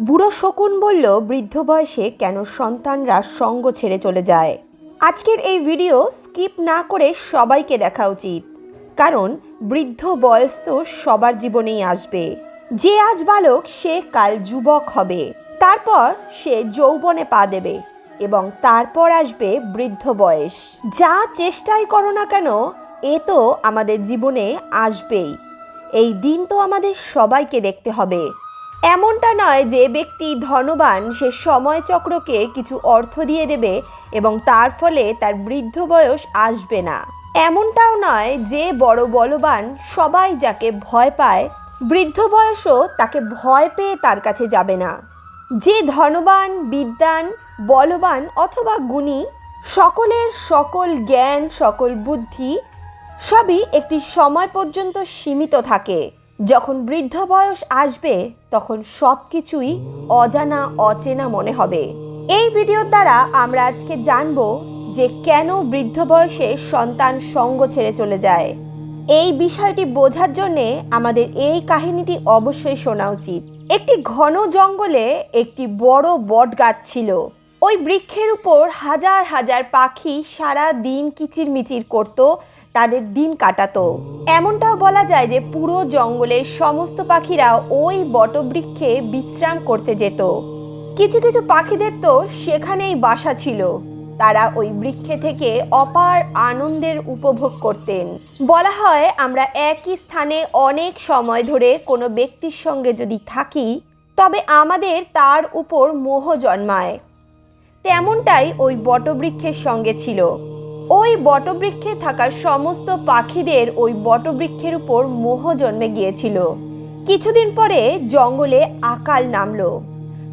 বুড়ো শকুন বলল, বৃদ্ধ বয়সে কেন সন্তানরা সঙ্গ ছেড়ে চলে যায়? আজকের এই ভিডিও স্কিপ না করে সবাইকে দেখা উচিত। কারণ বৃদ্ধ বয়স তো সবার জীবনেই আসবে। যে আজ বালক, সে কাল যুবক হবে। তারপর সে যৌবনে পা দেবে এবং তারপর আসবে বৃদ্ধ বয়স। যা চেষ্টাই করো না কেন, এ তো আমাদের জীবনে আসবেই। এই দিন তো আমাদের সবাইকে দেখতে হবে। এমনটা নয় যে ব্যক্তি ধনবান, সে সময় চক্রকে কিছু অর্থ দিয়ে দেবে এবং তার ফলে তার বৃদ্ধ বয়স আসবে না। এমনটাও নয় যে বড় বলবান সবাই যাকে ভয় পায়, বৃদ্ধ বয়সও তাকে ভয় পেয়ে তার কাছে যাবে না। যে ধনবান বিদ্যান বলবান অথবা গুণী, সকলের সকল জ্ঞান, সকল বুদ্ধি সবই একটি সময় পর্যন্ত সীমিত থাকে। যখন বৃদ্ধ বয়স আসবে, তখন সব কিছুই অজানা, অচেনা মনে হবে। এই ভিডিওর দ্বারা আমরা আজকে জানব যে কেন বৃদ্ধ বয়সে সন্তান সঙ্গ ছেড়ে চলে যায়। এই বিষয়টি বোঝার জন্যে আমাদের এই কাহিনীটি অবশ্যই শোনা উচিত। একটি ঘন জঙ্গলে একটি বড় বট গাছ ছিল। ওই বৃক্ষের উপর হাজার হাজার পাখি সারা দিন কিচিরমিচির করত তাদের দিন কাটাতো। এমনটাও বলা যায় যে পুরো জঙ্গলের সমস্ত পাখিরা ওই বটবৃক্ষে বিশ্রাম করতে যেত। কিছু কিছু পাখিদের তো সেখানেই বাসা ছিল। তারা ওই বৃক্ষে থেকে অপার আনন্দের উপভোগ করতেন। বলা হয় আমরা একই স্থানে অনেক সময় ধরে কোনো ব্যক্তির সঙ্গে যদি থাকি, তবে আমাদের তার উপর মোহ জন্মায়। তেমনটাই ওই বটবৃক্ষের সঙ্গে ছিল। ওই বটবৃক্ষে থাকা সমস্ত পাখিদের ওই বটবৃক্ষের উপর মোহ জন্মে গিয়েছিল। কিছুদিন পরে জঙ্গলে আকাল নামলো।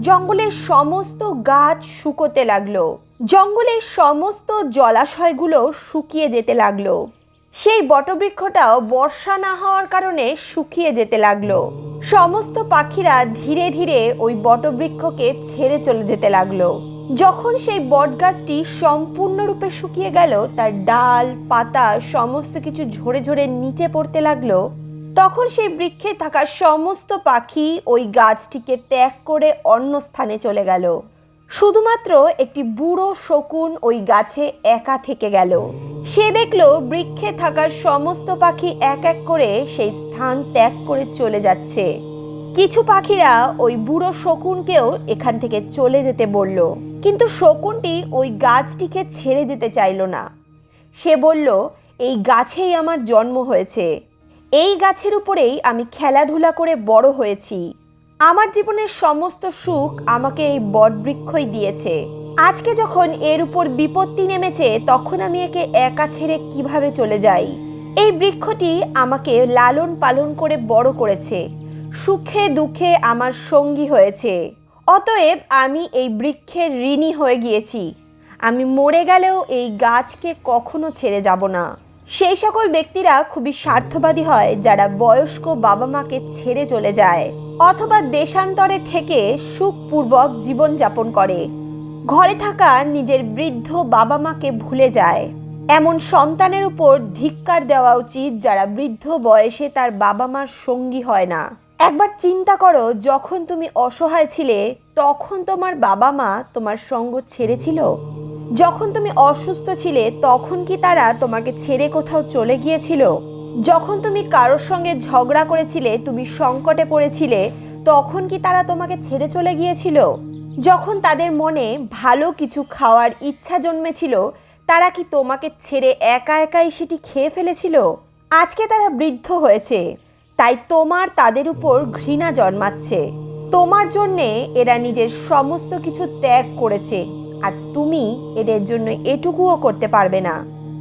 জঙ্গলের সমস্ত গাছ শুকোতে লাগল। জঙ্গলের সমস্ত জলাশয়গুলো শুকিয়ে যেতে লাগল। সেই বটবৃক্ষটাও বর্ষা না হওয়ার কারণে শুকিয়ে যেতে লাগল। সমস্ত পাখিরা ধীরে ধীরে ওই বটবৃক্ষকে ছেড়ে চলে যেতে লাগল। যখন সেই বটগাছটি সম্পূর্ণরূপে শুকিয়ে গেল, তার ডাল, পাতা, সমস্ত কিছু ঝরে ঝরে নিচে পড়তে লাগল, তখন সেই বৃক্ষে থাকা সমস্ত পাখি ওই গাছটিকে ত্যাগ করে অন্য স্থানে চলে গেল। শুধুমাত্র একটি বুড়ো শকুন ওই গাছে একা থেকে গেল। সে দেখল বৃক্ষে থাকা সমস্ত পাখি এক এক করে সেই স্থান ত্যাগ করে চলে যাচ্ছে। কিছু পাখিরা ওই বুড়ো শকুনকেও এখান থেকে চলে যেতে বলল। কিন্তু শকুনটি ওই গাছটিকে ছেড়ে যেতে চাইল না। সে বলল, এই গাছেই আমার জন্ম হয়েছে। এই গাছের উপরেই আমি খেলাধুলা করে বড় হয়েছি। আমার জীবনের সমস্ত সুখ আমাকে এই বটবৃক্ষই দিয়েছে। আজকে যখন এর উপর বিপত্তি নেমেছে, তখন আমি একে একা ছেড়ে কীভাবে চলে যাই? এই বৃক্ষটি আমাকে লালন পালন করে বড় করেছে। সুখে দুঃখে আমার সঙ্গী হয়েছে। অতএব আমি এই বৃক্ষের ঋণী হয়ে গিয়েছি। আমি মরে গেলেও এই গাছকে কখনো ছেড়ে যাব না। সেই সকল ব্যক্তিরা খুবই স্বার্থবাদী হয়, যারা বয়স্ক বাবা মাকে ছেড়ে চলে যায় অথবা দেশান্তরে থেকে সুখপূর্বক জীবনযাপন করে। ঘরে থাকা নিজের বৃদ্ধ বাবা মাকে ভুলে যায়। এমন সন্তানের উপর ধিক্কার দেওয়া উচিত যারা বৃদ্ধ বয়সে তার বাবা মার সঙ্গী হয় না। একবার চিন্তা করো, যখন তুমি অসহায় ছিলে, তখন তোমার বাবা মা তোমার সঙ্গ ছেড়েছিল? যখন তুমি অসুস্থ ছিলে, তখন কি তারা তোমাকে ছেড়ে কোথাও চলে গিয়েছিল? যখন তুমি কারোর সঙ্গে ঝগড়া করেছিলে, তুমি সংকটে পড়েছিলে, তখন কি তারা তোমাকে ছেড়ে চলে গিয়েছিল? যখন তাদের মনে ভালো কিছু খাওয়ার ইচ্ছা জন্মেছিল, তারা কি তোমাকে ছেড়ে একা একাই সেটি খেয়ে ফেলেছিল? আজকে তারা বৃদ্ধ হয়েছে। তাই তোমার তাদের উপর ঘৃণা জন্মাচ্ছে। তোমার জন্যে এরা নিজের সমস্ত কিছু ত্যাগ করেছে, আর তুমি এদের জন্য এটুকুও করতে পারবে না।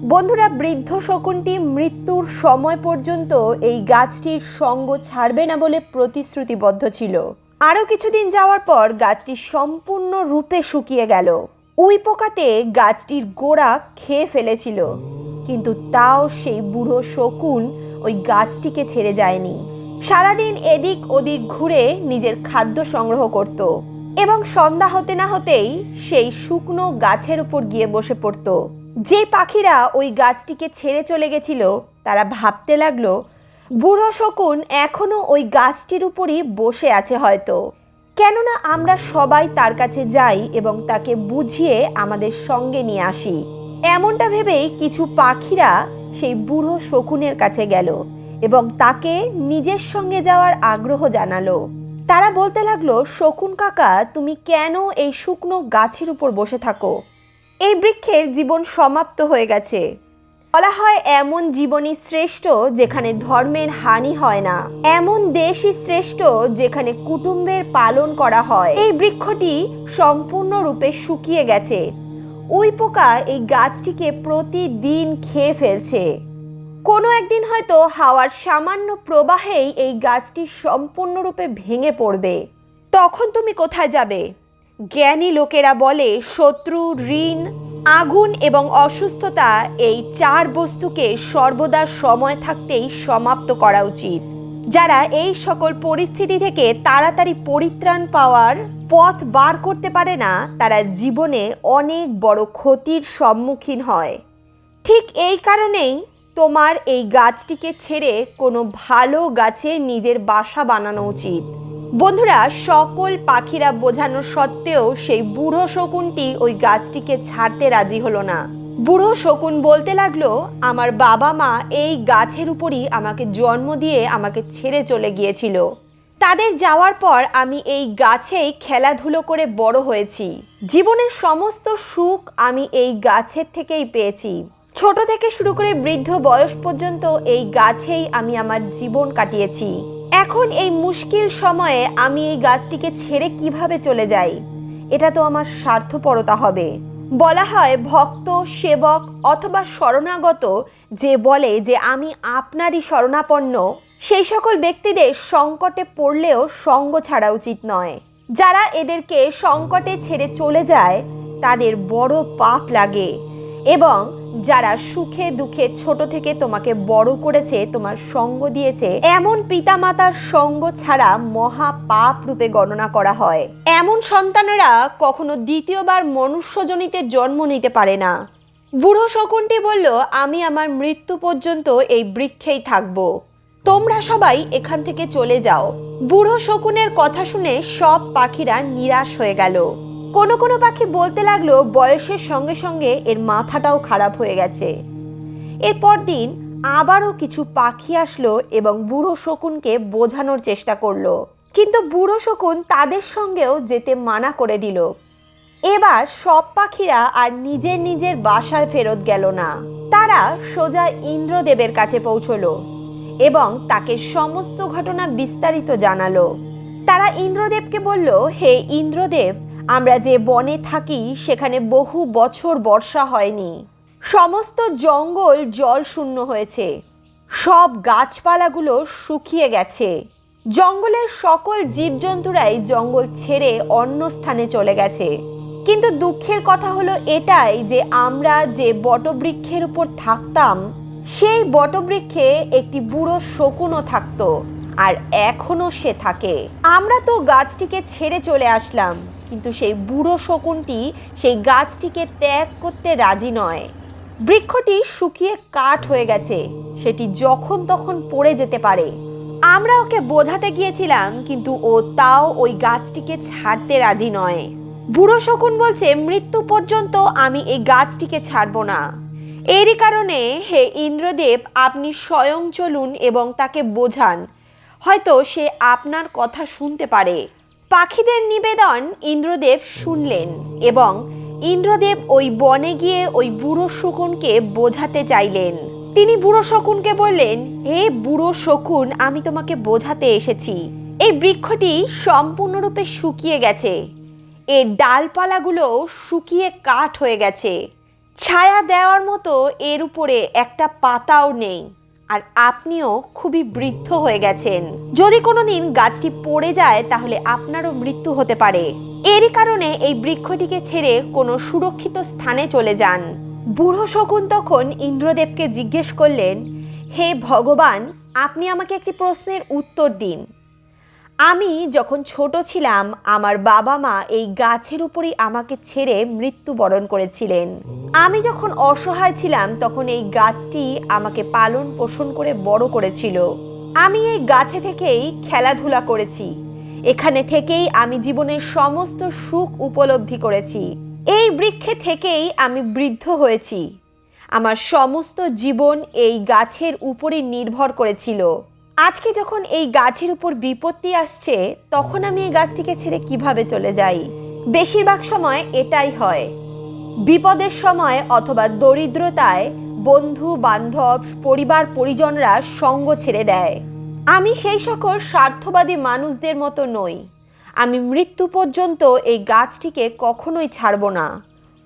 বন্ধুরা, বৃদ্ধ শকুনটি মৃত্যুর সময় পর্যন্ত এই গাছটির সঙ্গ ছাড়বে না বলে প্রতিশ্রুতিবদ্ধ ছিল। আরও কিছুদিন যাওয়ার পর গাছটি সম্পূর্ণ রূপে শুকিয়ে গেল। উই পোকাতে গাছটির গোড়া খেয়ে ফেলেছিল। কিন্তু তাও সেই বুড়ো শকুন ওই গাছটিকে ছেড়ে যায়নি। সারাদিন এদিক ওদিক ঘুরে নিজের খাদ্য সংগ্রহ করত এবং সন্ধ্যা হতে না হতেই সেই শুকনো গাছের উপর গিয়ে বসে পড়ত। যে পাখিরা ওই গাছটিকে ছেড়ে চলে গেছিল, তারা ভাবতে লাগল, বুড়ো শকুন এখনও ওই গাছটির উপরই বসে আছে হয়তো। কেননা আমরা সবাই তার কাছে যাই এবং তাকে বুঝিয়ে আমাদের সঙ্গে নিয়ে আসি। এমনটা ভেবেই কিছু পাখিরা সেই বুড়ো শকুনের কাছে গেল এবং তাকে নিজের সঙ্গে যাওয়ার আগ্রহ জানালো। তারা বলতে লাগল, শকুন কাকা, তুমি কেন এই শুকনো গাছের উপর বসে থাকো? এই বৃক্ষের জীবন সমাপ্ত হয়ে গেছে। বলা হয় এমন জীবনই শ্রেষ্ঠ যেখানে ধর্মের হানি হয় না। এমন দেশই শ্রেষ্ঠ যেখানে কুটুম্বের পালন করা হয়। এই বৃক্ষটি সম্পূর্ণরূপে শুকিয়ে গেছে। উই পোকা এই গাছটিকে প্রতিদিন খেয়ে ফেলছে। কোনো একদিন হয়তো হাওয়ার সামান্য প্রবাহেই এই গাছটি সম্পূর্ণরূপে ভেঙে পড়বে। তখন তুমি কোথায় যাবে? জ্ঞানী লোকেরা বলে, শত্রু, ঋণ, আগুন এবং অসুস্থতা এই চার বস্তুকে সর্বদা সময় থাকতেই সমাপ্ত করা উচিত। যারা এই সকল পরিস্থিতি থেকে তাড়াতাড়ি পরিত্রাণ পাওয়ার পথ বার করতে পারে না, তারা জীবনে অনেক বড় ক্ষতির সম্মুখীন হয়। ঠিক এই কারণেই তোমার এই গাছটিকে ছেড়ে কোনো ভালো গাছে নিজের বাসা বানানো উচিত। বন্ধুরা, সকল পাখিরা বোঝানো সত্ত্বেও সেই বুড়ো শকুনটি ওই গাছটিকে ছাড়তে রাজি হলো না। বুড়ো শকুন বলতে লাগল, আমার বাবা মা এই গাছের উপরই আমাকে জন্ম দিয়ে আমাকে ছেড়ে চলে গিয়েছিল। তাদের যাওয়ার পর আমি এই গাছেই খেলাধুলো করে বড় হয়েছি। জীবনের সমস্ত সুখ আমি এই গাছের থেকেই পেয়েছি। ছোট থেকে শুরু করে বৃদ্ধ বয়স পর্যন্ত এই গাছেই আমি আমার জীবন কাটিয়েছি। এখন এই মুশকিল সময়ে আমি এই গাছটিকে ছেড়ে কীভাবে চলে যাই? এটা তো আমার স্বার্থপরতা হবে। বলা হয় ভক্ত, সেবক অথবা শরণাগত যে বলে যে আমি আপনারই শরণাপন্ন, সেই সকল ব্যক্তিদের সংকটে পড়লেও সঙ্গ ছাড়া উচিত নয়। যারা এদেরকে সংকটে ছেড়ে চলে যায়, তাদের বড় পাপ লাগে। এবং যারা সুখে দুঃখে ছোট থেকে তোমাকে বড় করেছে, তোমার সঙ্গ দিয়েছে, এমন পিতামাতার সঙ্গ ছাড়া মহা পাপ রূপে গণনা করা হয়। এমন সন্তানেরা কখনো দ্বিতীয়বার মনুষ্যজনিতে জন্ম নিতে পারে না। বুড়ো শকুনটি বলল, আমি আমার মৃত্যু পর্যন্ত এই বৃক্ষেই থাকব। তোমরা সবাই এখান থেকে চলে যাও। বুড়ো শকুনের কথা শুনে সব পাখিরা নিরাশ হয়ে গেল। কোনো কোনো পাখি বলতে লাগল বয়সের সঙ্গে সঙ্গে এর মাথাটাও খারাপ হয়ে গেছে। এরপর দিন আবারও কিছু পাখি আসলো এবং বুড়ো শকুনকে বোঝানোর চেষ্টা করল। কিন্তু বুড়ো শকুন তাদের সঙ্গেও যেতে মানা করে দিল। এবার সব পাখিরা আর নিজের নিজের বাসায় ফেরত গেল না। তারা সোজা ইন্দ্রদেবের কাছে পৌঁছলো এবং তাকে সমস্ত ঘটনা বিস্তারিত জানালো। তারা ইন্দ্রদেবকে বলল, হে ইন্দ্রদেব আমরা যে বনে থাকি, সেখানে বহু বছর বর্ষা হয়নি। সমস্ত জঙ্গল জল শূন্য হয়েছে। সব গাছপালাগুলো শুকিয়ে গেছে। জঙ্গলের সকল জীবজন্তুরাই জঙ্গল ছেড়ে অন্য স্থানে চলে গেছে। কিন্তু দুঃখের কথা হলো এটাই যে আমরা যে বটবৃক্ষের উপর থাকতাম, সেই বটবৃক্ষে একটি বুড়ো শকুনও থাকতো। আর এখনও সে থাকে। আমরা তো গাছটিকে ছেড়ে চলে আসলাম, কিন্তু সেই বুড়ো শকুনটি সেই গাছটিকে ত্যাগ করতে রাজি নয়। বৃক্ষটি শুকিয়ে কাঠ হয়ে গেছে, সেটি যখন তখন পড়ে যেতে পারে। আমরা ওকে বোঝাতে গিয়েছিলাম, কিন্তু ও তাও ওই গাছটিকে ছাড়তে রাজি নয়। বুড়ো শকুন বলছে, মৃত্যু পর্যন্ত আমি এই গাছটিকে ছাড়বো না। এরই কারণে হে ইন্দ্রদেব, আপনি স্বয়ং চলুন এবং তাকে বোঝান। হয়তো সে আপনার কথা শুনতে পারে। পাখিদের নিবেদন ইন্দ্রদেব শুনলেন এবং ইন্দ্রদেব ওই বনে গিয়ে ওই বুড়ো শকুনকে বোঝাতে চাইলেন। তিনি বুড়ো শকুনকে বললেন, হে বুড়ো শকুন, আমি তোমাকে বোঝাতে এসেছি। এই বৃক্ষটি সম্পূর্ণরূপে শুকিয়ে গেছে। এর ডালপালাগুলো শুকিয়ে কাঠ হয়ে গেছে। ছায়া দেওয়ার মতো এর উপরে একটা পাতাও নেই। আর আপনিও খুবই বৃদ্ধ হয়ে গেছেন। যদি কোনো দিন গাছটি পড়ে যায়, তাহলে আপনারও মৃত্যু হতে পারে। এরই কারণে এই বৃক্ষটিকে ছেড়ে কোনো সুরক্ষিত স্থানে চলে যান। বুড়ো শকুন তখন ইন্দ্রদেবকে জিজ্ঞেস করলেন, হে ভগবান, আপনি আমাকে একটি প্রশ্নের উত্তর দিন। আমি যখন ছোট ছিলাম, আমার বাবা মা এই গাছের উপরেই আমাকে ছেড়ে মৃত্যুবরণ করেছিলেন। আমি যখন অসহায় ছিলাম, তখন এই গাছটি আমাকে পালন পোষণ করে বড় করেছিল। আমি এই গাছে থেকেই খেলাধুলা করেছি। এখানে থেকেই আমি জীবনের সমস্ত সুখ উপলব্ধি করেছি। এই বৃক্ষে থেকেই আমি বৃদ্ধ হয়েছি। আমার সমস্ত জীবন এই গাছের উপরই নির্ভর করেছিল। আজকে যখন এই গাছের উপর বিপত্তি আসছে, তখন আমি এই গাছটিকে ছেড়ে কীভাবে চলে যাই? বেশিরভাগ সময় এটাই হয়। বিপদের সময় অথবা দরিদ্রতায় বন্ধু, বান্ধব, পরিবার, পরিজনরা সঙ্গ ছেড়ে দেয়। আমি সেই সকল স্বার্থবাদী মানুষদের মতো নই। আমি মৃত্যু পর্যন্ত এই গাছটিকে কখনোই ছাড়ব না।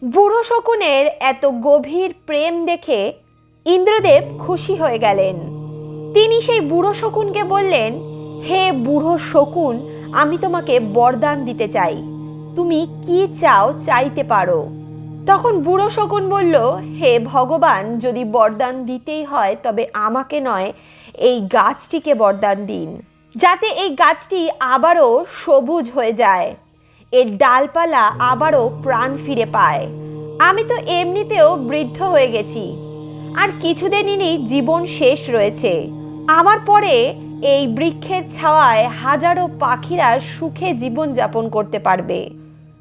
বুড়ো শকুনের এত গভীর প্রেম দেখে ইন্দ্রদেব খুশি হয়ে গেলেন। তিনি সেই বুড়ো শকুনকে বললেন, হে বুড়ো শকুন, আমি তোমাকে বরদান দিতে চাই। তুমি কি চাও চাইতে পারো? তখন বুড়ো শকুন বলল, হে ভগবান, যদি বরদান দিতেই হয়, তবে আমাকে নয়, এই গাছটিকে বরদান দিন, যাতে এই গাছটি আবারও সবুজ হয়ে যায়। এর ডালপালা আবারও প্রাণ ফিরে পায়। আমি তো এমনিতেও বৃদ্ধ হয়ে গেছি। আর কিছুদিনেরই জীবন শেষ রয়েছে। আমার পরে এই বৃক্ষের ছাওয়ায় হাজারো পাখিরা সুখে জীবন যাপন করতে পারবে।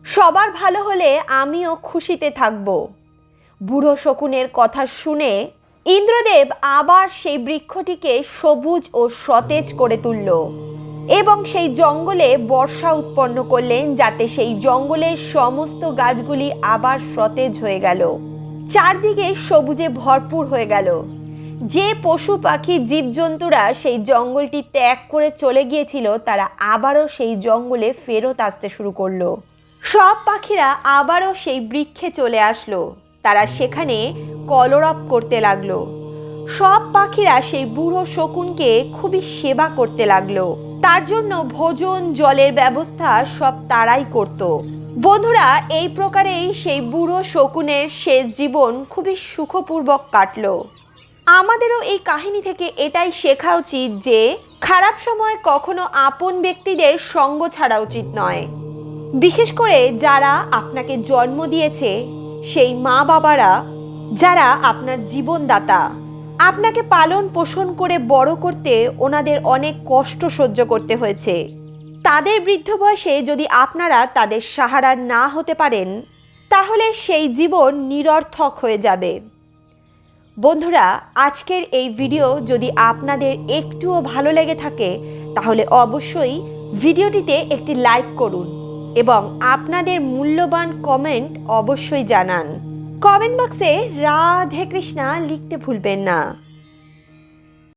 সবার ভালো হলে আমিও খুশিতে থাকব। বুড়ো শকুনের কথা শুনে ইন্দ্রদেব আবার সেই বৃক্ষটিকে সবুজ ও সতেজ করে তুলল এবং সেই জঙ্গলে বর্ষা উৎপন্ন করলেন যাতে সেই জঙ্গলের সমস্ত গাছগুলি আবার সতেজ হয়ে গেল। চারদিকে সবুজে ভরপুর হয়ে গেল। যে পশু পাখি, জীবজন্তুরা সেই জঙ্গলটি ত্যাগ করে চলে গিয়েছিল, তারা আবারও সেই জঙ্গলে ফেরত আসতে শুরু করল। সব পাখিরা আবারও সেই বৃক্ষে চলে আসলো। তারা সেখানে কলরব করতে লাগল। সব পাখিরা সেই বুড়ো শকুনকে খুবই সেবা করতে লাগল। তার জন্য ভোজন, জলের ব্যবস্থা সব তারাই করত। বন্ধুরা, এই প্রকারেই সেই বুড়ো শকুনের শেষ জীবন খুবই সুখপূর্বক কাটলো। আমাদেরও এই কাহিনী থেকে এটাই শেখা উচিত যে, খারাপ সময় কখনো আপন ব্যক্তিদের সঙ্গ ছাড়া উচিত নয়। বিশেষ করে যারা আপনাকে জন্ম দিয়েছে, সেই মা বাবারা যারা আপনার জীবনদাতা, আপনাকে পালন পোষণ করে বড় করতে ওনাদের অনেক কষ্ট সহ্য করতে হয়েছে। তাদের বৃদ্ধ বয়সে যদি আপনারা তাদের সাহারা না হতে পারেন, তাহলে সেই জীবন নিরর্থক হয়ে যাবে। বন্ধুরা, আজকের এই ভিডিও যদি আপনাদের একটুও ভালো লেগে থাকে, তাহলে অবশ্যই ভিডিওটিতে একটি লাইক করুন এবং আপনাদের মূল্যবান কমেন্ট অবশ্যই জানান। কমেন্ট বক্সে রাধে কৃষ্ণা লিখতে ভুলবেন না।